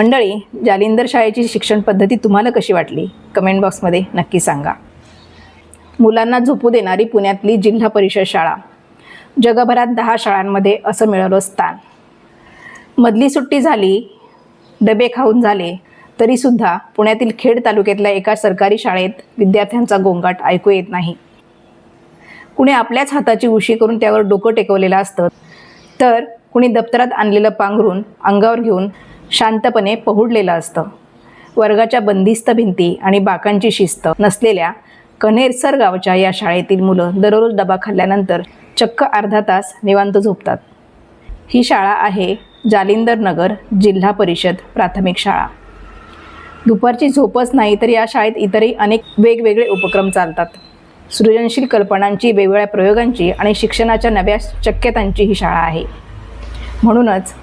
मंडळी जालिंदर शाळेची शिक्षण पद्धती तुम्हाला कशी वाटली? कमेंट बॉक्समध्ये नक्की सांगा. मुलांना झोपू देणारी पुण्यातली जिल्हा परिषद शाळा. जगभरात दहा शाळांमध्ये असं मिळवलं स्थान. मधली सुट्टी झाली डबे खाऊन झाले तरीसुद्धा पुण्यातील खेड तालुक्यातल्या एका सरकारी शाळेत विद्यार्थ्यांचा गोंगाट ऐकू येत नाही. कुणी आपल्याच हाताची उशी करून त्यावर डोकं टेकवलेलं असतं तर कुणी दप्तरात आणलेलं पांघरून अंगावर घेऊन शांतपणे पहुडलेलं असतं. वर्गाच्या बंदिस्त भिंती आणि बाकांची शिस्त नसलेल्या कनेरसर गावच्या या शाळेतील मुलं दररोज डबा खाल्ल्यानंतर चक्क अर्धा तास निवांत झोपतात. ही शाळा आहे जालिंदर नगर जिल्हा परिषद प्राथमिक शाळा. दुपारची झोपच नाही तर या शाळेत इतरही अनेक वेगवेगळे उपक्रम चालतात. सृजनशील कल्पनांची वेगवेगळ्या प्रयोगांची आणि शिक्षणाच्या नव्या शक्यतांची ही शाळा आहे. म्हणूनच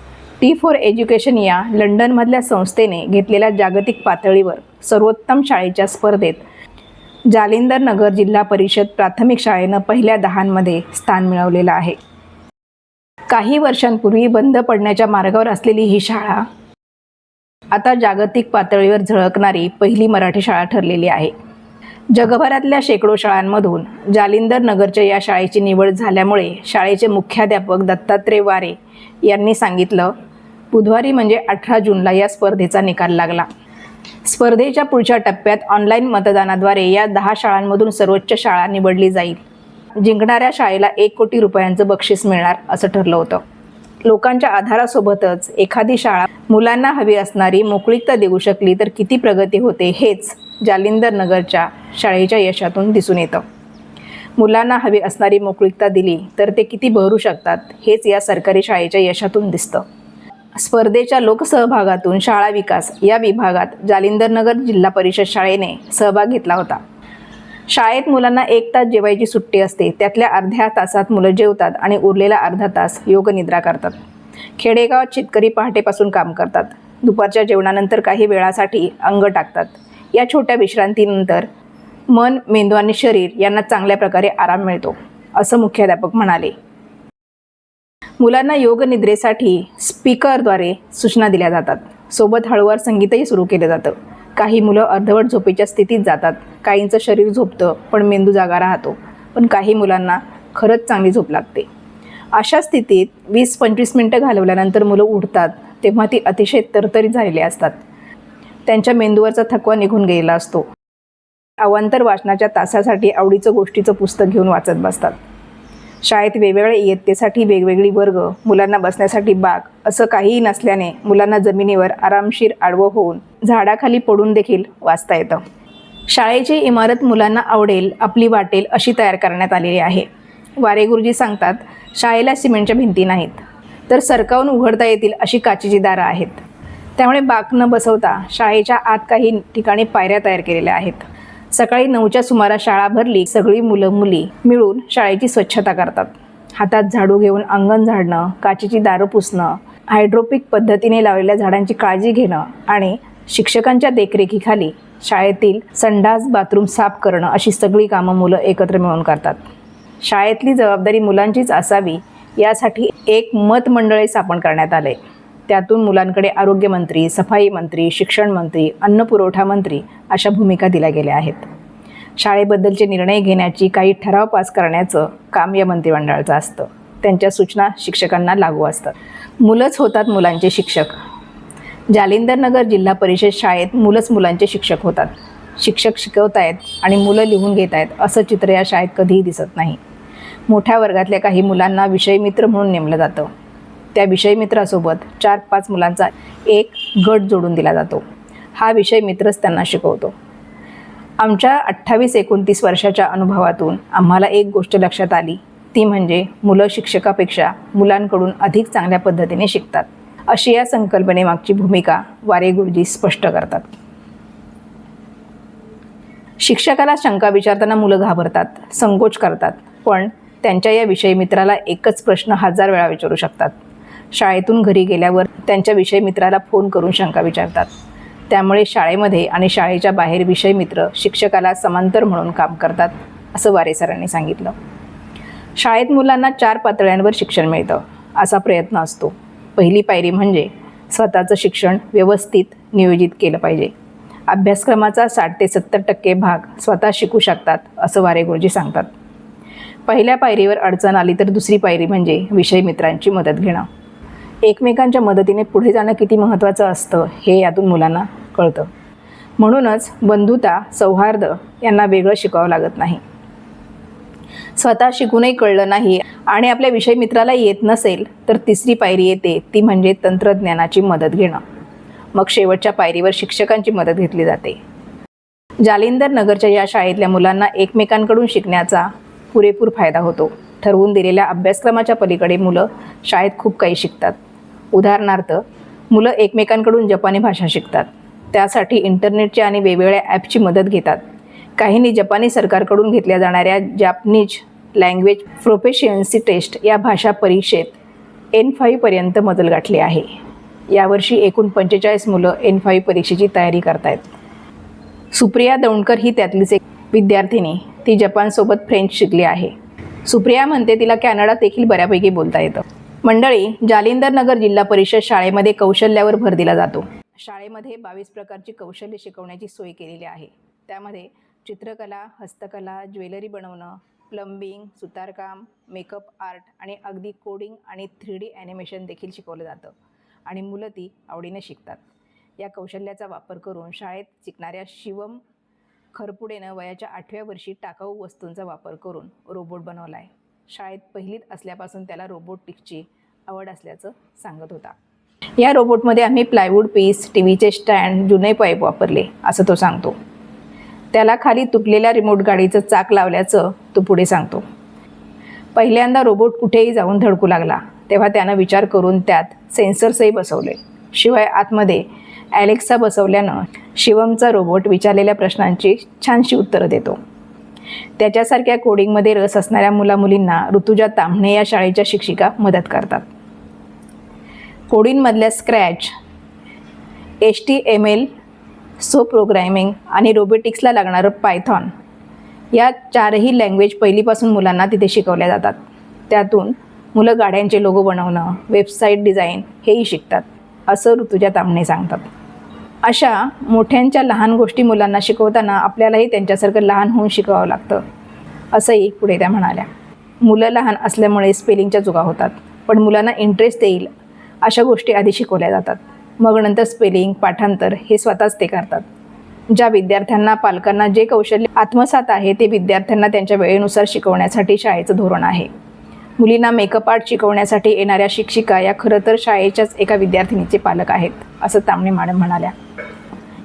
टी फॉर एज्युकेशन या लंडनमधल्या संस्थेने घेतलेल्या जागतिक पातळीवर सर्वोत्तम शाळेच्या स्पर्धेत जालिंदर नगर जिल्हा परिषद प्राथमिक शाळेनं पहिल्या दहांमध्ये स्थान मिळवलेलं आहे. काही वर्षांपूर्वी बंद पडण्याच्या मार्गावर असलेली ही शाळा आता जागतिक पातळीवर झळकणारी पहिली मराठी शाळा ठरलेली आहे. जगभरातल्या शेकडो शाळांमधून जालिंदर नगरच्या या शाळेची निवड झाल्यामुळे शाळेचे मुख्याध्यापक दत्तात्रय वारे यांनी सांगितलं बुधवारी म्हणजे अठरा जूनला या स्पर्धेचा निकाल लागला. स्पर्धेच्या पुढच्या टप्प्यात ऑनलाईन मतदानाद्वारे या दहा शाळांमधून सर्वोच्च शाळा निवडली जाईल. जिंकणाऱ्या शाळेला एक कोटी रुपयांचं बक्षीस मिळणार असं ठरलं होतं. लोकांच्या आधारासोबतच एखादी शाळा मुलांना हवी असणारी मोकळीकता देऊ शकली तर किती प्रगती होते हेच जालिंदर नगरच्या शाळेच्या यशातून दिसून येतं. मुलांना हवी असणारी मोकळीकता दिली तर ते किती बहरू शकतात हेच या सरकारी शाळेच्या यशातून दिसतं. स्पर्धेच्या लोकसहभागातून शाळा विकास या विभागात जालिंदरनगर जिल्हा परिषद शाळेने सहभाग घेतला होता. शाळेत मुलांना एक तास जेवायची सुट्टी असते. त्यातल्या अर्ध्या तासात मुलं जेवतात आणि उरलेला अर्धा तास योगनिद्रा करतात. खेडेगावात शेतकरी पहाटेपासून काम करतात. दुपारच्या जेवणानंतर काही वेळासाठी अंग टाकतात. या छोट्या विश्रांतीनंतर मन मेंदू आणि शरीर यांना चांगल्या प्रकारे आराम मिळतो असं मुख्याध्यापक म्हणाले. मुलांना योगनिद्रेसाठी स्पीकरद्वारे सूचना दिल्या जातात. सोबत हळूवार संगीतही सुरू केलं जातं. काही मुलं अर्धवट झोपेच्या स्थितीत जातात. काहींचं शरीर झोपतं पण मेंदू जागा राहतो. पण काही मुलांना खरंच चांगली झोप लागते. अशा स्थितीत वीस पंचवीस मिनटं घालवल्यानंतर मुलं उठतात तेव्हा ती अतिशय तरतरीत झालेली असतात. त्यांच्या मेंदूवरचा थकवा निघून गेलेला असतो. अवांतर वाचनाच्या तासासाठी आवडीचं गोष्टीचं पुस्तक घेऊन वाचत बसतात. शाळेत वेगवेगळ्या इयत्तेसाठी वेगवेगळी वर्ग मुलांना बसण्यासाठी बाग असं काहीही नसल्याने मुलांना जमिनीवर आरामशीर आडवं होऊन झाडाखाली पडून देखील वाचता येतं. शाळेची इमारत मुलांना आवडेल आपली वाटेल अशी तयार करण्यात आलेली आहे. वारे गुरुजी सांगतात शाळेला सिमेंटच्या भिंती नाहीत तर सरकावून उघडता येतील अशी काचेची दारं आहेत. त्यामुळे बाक न बसवता शाळेच्या आत काही ठिकाणी पायऱ्या तयार केलेल्या आहेत. सकाळी नऊच्या सुमारास शाळा भरली सगळी मुलं मुली मिळून शाळेची स्वच्छता करतात. हातात झाडू घेऊन अंगण झाडणं काचेची दारं पुसणं हायड्रोपिक पद्धतीने लावलेल्या झाडांची काळजी घेणं आणि शिक्षकांच्या देखरेखीखाली शाळेतील संडास बाथरूम साफ करणं अशी सगळी कामं मुलं एकत्र मिळून करतात. शाळेतली जबाबदारी मुलांचीच असावी यासाठी एक मत मंडळे स्थापन करण्यात आले त्यातून मुलांकडे आरोग्यमंत्री सफाई मंत्री शिक्षण मंत्री अन्न पुरवठा मंत्री अशा भूमिका दिल्या गेल्या आहेत. शाळेबद्दलचे निर्णय घेण्याची काही ठराव पास करण्याचं काम या मंत्रिमंडळाचं असतं. त्यांच्या सूचना शिक्षकांना लागू असतात. मुलंच होतात मुलांचे शिक्षक. जालिंदरनगर जिल्हा परिषद शाळेत मुलंच मुलांचे शिक्षक होतात. शिक्षक शिकवत आहेत आणि मुलं लिहून घेत आहेत असं चित्र या शाळेत कधीही दिसत नाही. मोठ्या वर्गातल्या काही मुलांना विषय मित्र म्हणून नेमलं जातं. त्या विषय मित्रासोबत चार पाच मुलांचा एक गट जोडून दिला जातो. हा विषय मित्रच त्यांना शिकवतो. आमच्या अठ्ठावीस एकोणतीस वर्षाच्या अनुभवातून आम्हाला एक गोष्ट लक्षात आली. ती म्हणजे मुलं शिक्षकापेक्षा मुलांकडून अधिक चांगल्या पद्धतीने शिकतात. अशी या संकल्पनेमागची भूमिका वारे गुरुजी स्पष्ट करतात. शिक्षकाला शंका विचारताना मुलं घाबरतात संकोच करतात पण त्यांच्या या विषय मित्राला एकच प्रश्न हजार वेळा विचारू शकतात. शाळेतून घरी गेल्यावर त्यांच्या विषय मित्राला फोन करून शंका विचारतात. त्यामुळे शाळेमध्ये आणि शाळेच्या बाहेर विषय मित्र शिक्षकाला समांतर म्हणून काम करतात असं वारे सरांनी सांगितलं. शाळेत मुलांना चार पातळ्यांवर शिक्षण मिळतं असा प्रयत्न असतो. पहिली पायरी म्हणजे स्वतःचं शिक्षण व्यवस्थित नियोजित केलं पाहिजे. अभ्यासक्रमाचा साठ ते सत्तर टक्के भाग स्वतः शिकू शकतात असं वारे गुरुजी सांगतात. पहिल्या पायरीवर अडचण आली तर दुसरी पायरी म्हणजे विषय मित्रांची मदत घेणं. एकमेकांच्या मदतीने पुढे जाणं किती महत्त्वाचं असतं हे यातून मुलांना कळतं. म्हणूनच बंधुता सौहार्द यांना वेगळं शिकावं लागत नाही. स्वतः शिकूनही कळलं नाही आणि आपल्या विषय मित्राला येत नसेल तर तिसरी पायरी येते ती म्हणजे तंत्रज्ञानाची मदत घेणं. मग शेवटच्या पायरीवर शिक्षकांची मदत घेतली जाते. जालिंदर नगरच्या या शाळेतल्या मुलांना एकमेकांकडून शिकण्याचा पुरेपूर फायदा होतो. ठरवून दिलेल्या अभ्यासक्रमाच्या पलीकडे मुलं शाळेत खूप काही शिकतात. उदाहरणार्थ मुलं एकमेकांकडून जपानी भाषा शिकतात. त्यासाठी इंटरनेटची आणि वेगवेगळ्या ॲपची मदत घेतात. काहींनी जपानी सरकारकडून घेतल्या जाणाऱ्या जापनीज लँग्वेज प्रोफेशियन्सी टेस्ट या भाषा परीक्षेत एन फाईव्हपर्यंत मजल गाठली आहे. यावर्षी एकूण पंचेचाळीस मुलं एन फाईव्ह परीक्षेची तयारी करतायत. सुप्रिया दौंडकर ही त्यातलीच एक विद्यार्थिनी. ती जपानसोबत फ्रेंच शिकली आहे. सुप्रिया म्हणते तिला कॅनडात देखील बऱ्यापैकी बोलता येतं. मंडळी जालिंदर नगर जिल्हा परिषद शाळेमध्ये कौशल्यावर भर दिला जातो. शाळेमध्ये बावीस प्रकारची कौशल्य शिकवण्याची सोय केलेली आहे. त्यामध्ये चित्रकला हस्तकला ज्वेलरी बनवणं प्लंबिंग सुतारकाम मेकअप आर्ट आणि अगदी कोडिंग आणि थ्री डी ॲनिमेशन देखील शिकवलं जातं आणि मुलं ती आवडीने शिकतात. या कौशल्याचा वापर करून शाळेत शिकणाऱ्या शिवम खरपुडेनं वयाच्या आठव्या वर्षी टाकाऊ वस्तूंचा वापर करून रोबोट बनवला आहे शाळेत पहिलीत असल्यापासून त्याला रोबोटिक्सची आवड असल्याचं सांगत होता. या रोबोटमध्ये आम्ही प्लायवूड पीस टी व्हीचे स्टँड जुने पाईप वापरले असं तो सांगतो. त्याला खाली तुटलेल्या रिमोट गाडीचं चाक लावल्याचं तो पुढे सांगतो. पहिल्यांदा रोबोट कुठेही जाऊन धडकू लागला तेव्हा त्यानं विचार करून त्यात सेन्सर्सही बसवले. शिवाय आतमध्ये ॲलेक्सा बसवल्यानं शिवमचा रोबोट विचारलेल्या प्रश्नांची छानशी उत्तरं देतो. त्याच्यासारख्या कोडिंगमध्ये रस असणाऱ्या मुलामुलींना ऋतुजा तांबणे या शाळेच्या शिक्षिका मदत करतात. कोडींमधल्या scratch H T M L so programming आणि रोबोटिक्सला लागणारं पायथॉन या चारही लँग्वेज पहिलीपासून मुलांना तिथे शिकवल्या जातात. त्यातून मुलं गाड्यांचे लोगो बनवणं वेबसाईट डिझाईन हेही शिकतात असं ऋतुजा तांबणे सांगतात. अशा मोठ्यांच्या लहान गोष्टी मुलांना शिकवताना आपल्यालाही त्यांच्यासारखं लहान होऊन शिकवावं लागतं असंही पुढे त्या म्हणाल्या. मुलं लहान असल्यामुळे स्पेलिंगच्या चुका होतात पण मुलांना इंटरेस्ट येईल अशा गोष्टी आधी शिकवल्या जातात. मग नंतर स्पेलिंग पाठांतर हे स्वतःच ते करतात. ज्या विद्यार्थ्यांना पालकांना जे कौशल्य आत्मसात आहे ते विद्यार्थ्यांना त्यांच्या वेळेनुसार शिकवण्यासाठी शाळेचं धोरण आहे. मुलींना मेकअप आर्ट शिकवण्यासाठी येणाऱ्या शिक्षिका या खरं तर शाळेच्याच एका विद्यार्थिनीचे पालक आहेत असं तांबणे मॅडम म्हणाल्या.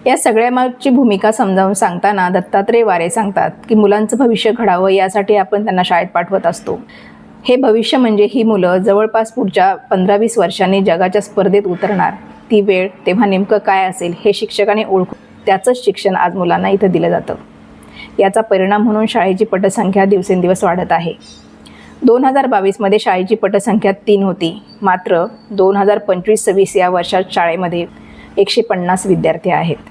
या सगळ्यामागची भूमिका समजावून सांगताना दत्तात्रय वारे सांगतात की मुलांचं भविष्य घडावं यासाठी आपण त्यांना शाळेत पाठवत असतो. हे भविष्य म्हणजे ही मुलं जवळपास पुढच्या पंधरा वीस वर्षांनी जगाच्या स्पर्धेत उतरणार. ती वेळ तेव्हा नेमकं काय असेल हे शिक्षकाने ओळखून त्याचंच शिक्षण आज मुलांना इथं दिलं जातं. याचा परिणाम म्हणून शाळेची पटसंख्या दिवसेंदिवस वाढत आहे. दोन हजार बावीसमध्ये शाळेची पटसंख्या तीन होती. मात्र दोन हजार पंचवीस सव्वीस या वर्षात शाळेमध्ये एकशे पन्नास विद्यार्थी आहेत.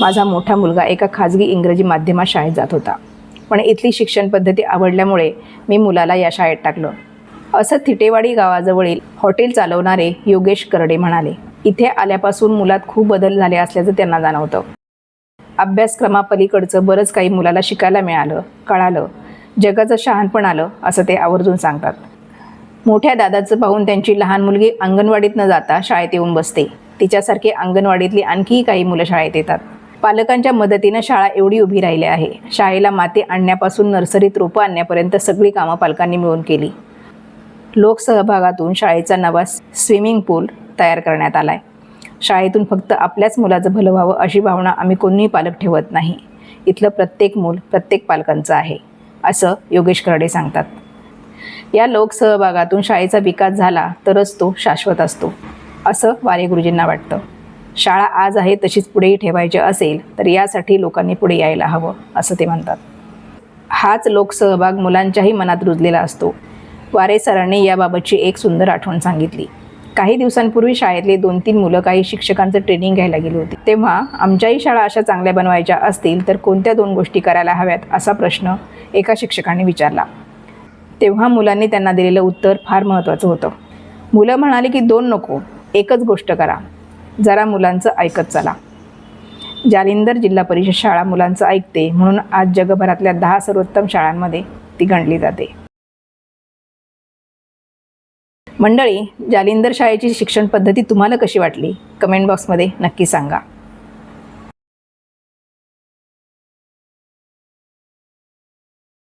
माझा मोठा मुलगा एका खाजगी इंग्रजी माध्यमात शाळेत जात होता. पण इथली शिक्षण पद्धती आवडल्यामुळे मी मुलाला या शाळेत टाकलं. असं थिटेवाडी गावाजवळील हॉटेल चालवणारे योगेश करडे म्हणाले इथे आल्यापासून मुलात खूप बदल झाले असल्याचं त्यांना जाणवतं. अभ्यासक्रमापलीकडचं बरंच काही मुलाला शिकायला मिळालं कळालं. जगाचं शहाणपण आलं असं ते आवर्जून सांगतात. मोठ्या दादाचं पाहून त्यांची लहान मुलगी अंगणवाडीत न जाता शाळेत येऊन बसते. तिच्यासारखी अंगणवाडीतली आणखीही काही मुलं शाळेत येतात. पालकांच्या मदतीनं शाळा एवढी उभी राहिली आहे. शाळेला माती आणण्यापासून नर्सरीत रोपं आणण्यापर्यंत सगळी कामं पालकांनी मिळून केली. लोकसहभागातून शाळेचा नवा स्विमिंग पूल तयार करण्यात आला आहे शाळेतून फक्त आपल्याच मुलाचं भलं व्हावं अशी भावना आम्ही कोणीही पालक ठेवत नाही. इथलं प्रत्येक मूल प्रत्येक पालकांचं आहे असं योगेश करडे सांगतात. या लोकसहभागातून शाळेचा विकास झाला तरच तो शाश्वत असतो असं वारे गुरुजींना वाटतं. शाळा आज आहे तशीच पुढेही ठेवायची असेल तर यासाठी लोकांनी पुढे यायला हवं असं ते म्हणतात. हाच लोकसहभाग मुलांच्याही मनात रुजलेला असतो. वारे सरांनी याबाबतची एक सुंदर आठवण सांगितली. काही दिवसांपूर्वी शाळेतले दोन तीन मुलं काही शिक्षकांचं ट्रेनिंग घ्यायला गेली होती. तेव्हा आमच्याही शाळा अशा चांगल्या बनवायच्या असतील तर कोणत्या दोन गोष्टी करायला हव्यात? असा प्रश्न एका शिक्षकाने विचारला. तेव्हा मुलांनी त्यांना दिलेलं उत्तर फार महत्त्वाचं होतं. मुलं म्हणाली की दोन नको एकच गोष्ट करा. जरा मुलांचं ऐकत चला. जालिंदर जिल्हा परिषद शाळा मुलांचं ऐकते म्हणून आज जगभरातल्या दहा सर्वोत्तम शाळांमध्ये ती गणली जाते. मंडळी जालिंदर शाळेची शिक्षण पद्धती तुम्हाला कशी वाटली? कमेंट बॉक्समध्ये नक्की सांगा.